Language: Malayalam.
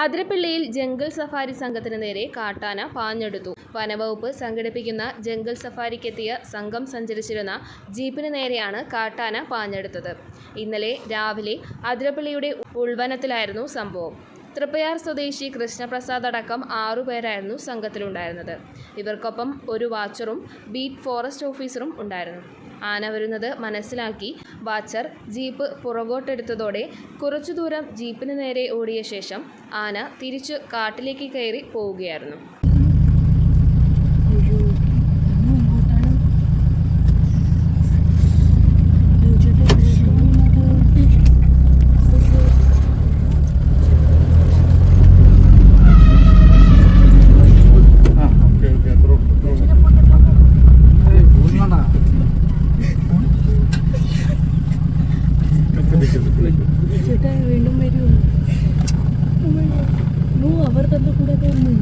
അതിരപ്പിള്ളിയിൽ ജംഗിൾ സഫാരി സംഘത്തിന് നേരെ കാട്ടാന പാഞ്ഞെടുത്തു. വനവകുപ്പ് സംഘടിപ്പിക്കുന്ന ജംഗിൾ സഫാരിക്കെത്തിയ സംഘം സഞ്ചരിച്ചിരുന്ന ജീപ്പിന് നേരെയാണ് കാട്ടാന പാഞ്ഞെടുത്തത്. ഇന്നലെ രാവിലെ അതിരപ്പിള്ളിയുടെ ഉൾവനത്തിലായിരുന്നു സംഭവം. തൃപ്പയാർ സ്വദേശി കൃഷ്ണപ്രസാദ് അടക്കം ആറുപേരായിരുന്നു സംഘത്തിലുണ്ടായിരുന്നത്. ഇവർക്കൊപ്പം ഒരു വാച്ചറും ബീറ്റ് ഫോറസ്റ്റ് ഓഫീസറും ഉണ്ടായിരുന്നു. ആന വരുന്നത് മനസ്സിലാക്കി വാച്ചർ ജീപ്പ് പുറകോട്ടെടുത്തതോടെ കുറച്ചു ദൂരം ജീപ്പിന് നേരെ ഓടിയ ശേഷം ആന തിരിച്ചു കാട്ടിലേക്ക് കയറി പോവുകയായിരുന്നു. അയ്യോ വീണ്ടും വരുമോ ഓ അവർ തന്റെ കൂടെ വന്നു